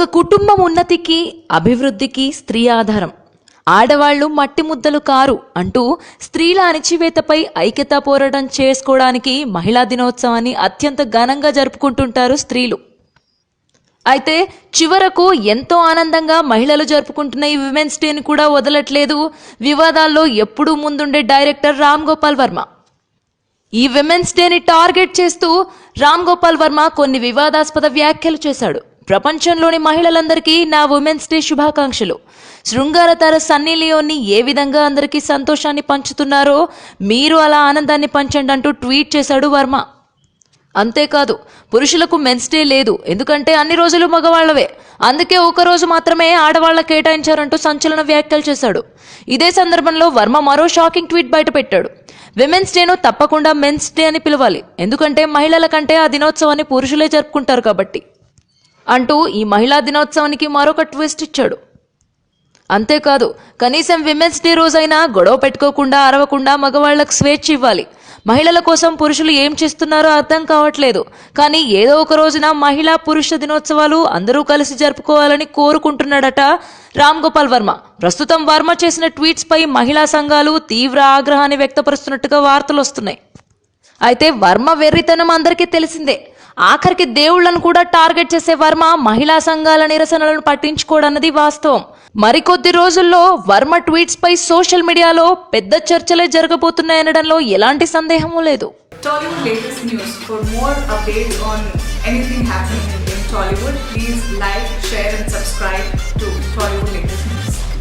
ఒక కుటుంబం ఉన్నతికి అభివృద్ధికి స్త్రీ ఆధారం. ఆడవాళ్ళు మట్టి ముద్దలు కారు అంటూ స్త్రీల అణిచివేతపై ఐక్యతా పోరాటం చేసుకోవడానికి మహిళా దినోత్సవాన్ని అత్యంత ఘనంగా జరుపుకుంటుంటారు స్త్రీలు. అయితే చివరకు ఎంతో ఆనందంగా మహిళలు జరుపుకుంటున్న ఈ విమెన్స్ డేని కూడా వదలట్లేదు. వివాదాల్లో ఎప్పుడూ ముందుండే డైరెక్టర్ రామ్ గోపాల్ వర్మ. ఈ విమెన్స్ డేని టార్గెట్ చేస్తూ రామ్ గోపాల్ వర్మ కొన్ని వివాదాస్పద వ్యాఖ్యలు చేశాడు. ప్రపంచంలోని మహిళలందరికీ నా ఉమెన్స్ డే శుభాకాంక్షలు. శృంగారతార సన్నీ లియోన్ని ఏ విధంగా అందరికీ సంతోషాన్ని పంచుతున్నారో మీరు అలా ఆనందాన్ని పంచండి అంటూ ట్వీట్ చేశాడు వర్మ. అంతేకాదు పురుషులకు మెన్స్ డే లేదు. ఎందుకంటే అన్ని రోజులు మగవాళ్ళవే. అందుకే ఒకరోజు మాత్రమే ఆడవాళ్ళ కేటాయించారంటూ సంచలన వ్యాఖ్యలు చేశాడు. ఇదే సందర్భంలో వర్మ మరో షాకింగ్ ట్వీట్ బయటపెట్టాడు. విమెన్స్ డేను తప్పకుండా మెన్స్ డే అని పిలవాలి. ఎందుకంటే మహిళల కంటే ఆ దినోత్సవాన్ని పురుషులే జరుపుకుంటారు కాబట్టి. అంటూ ఈ మహిళా దినోత్సవానికి మరొక ట్విస్ట్ ఇచ్చాడు. అంతేకాదు కనీసం విమెన్స్ డే రోజైనా గొడవ పెట్టుకోకుండా అరవకుండా మగవాళ్ళకు స్వేచ్ఛ ఇవ్వాలి. మహిళల కోసం పురుషులు ఏం చేస్తున్నారో అర్థం కావట్లేదు. కానీ ఏదో ఒక రోజున మహిళా పురుష దినోత్సవాలు అందరూ కలిసి జరుపుకోవాలని కోరుకుంటున్నాడట రామ్ గోపాల్ వర్మ. ప్రస్తుతం వర్మ చేసిన ట్వీట్స్ పై మహిళా సంఘాలు తీవ్ర ఆగ్రహాన్ని వ్యక్తపరుస్తున్నట్టుగా వార్తలు వస్తున్నాయి. అయితే వర్మ వెర్రితనం అందరికీ తెలిసిందే. ఆఖరికి దేవుళ్ళను కూడా టార్గెట్ చేసే వర్మ మహిళా సంఘాల నిరసనలను పట్టించుకోడన్నది వాస్తవం. మరికొద్ది రోజుల్లో వర్మ ట్వీట్స్ పై సోషల్ మీడియాలో పెద్ద చర్చలే జరగబోతున్నాయనడంలో ఎలాంటి సందేహమూ లేదు. Tollywood latest news. For more updates on anything happening in Tollywood, please like, share, and subscribe.